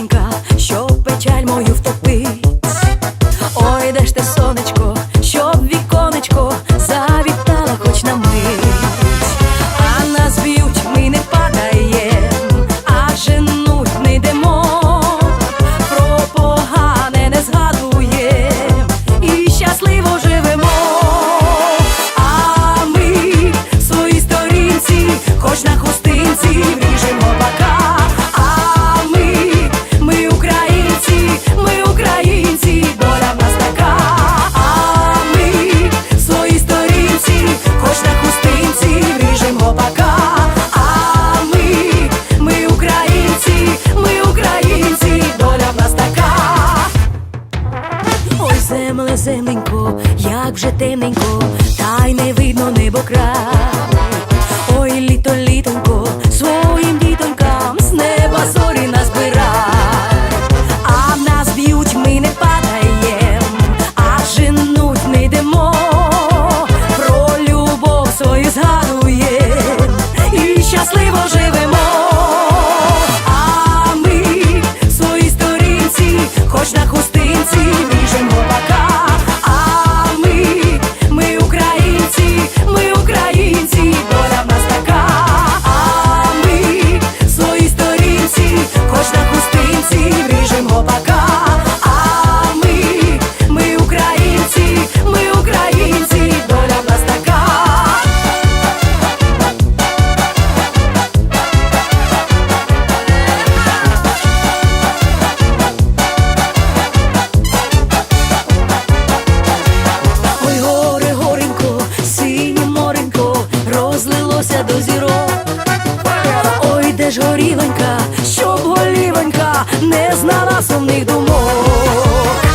пісенька, що печаль мою втопить. Ой, де ж ти сонечко. земле, земленько, як вже темненько, та й не видно небо край. теж горіленька, щоб голівонька не знала сумних думок.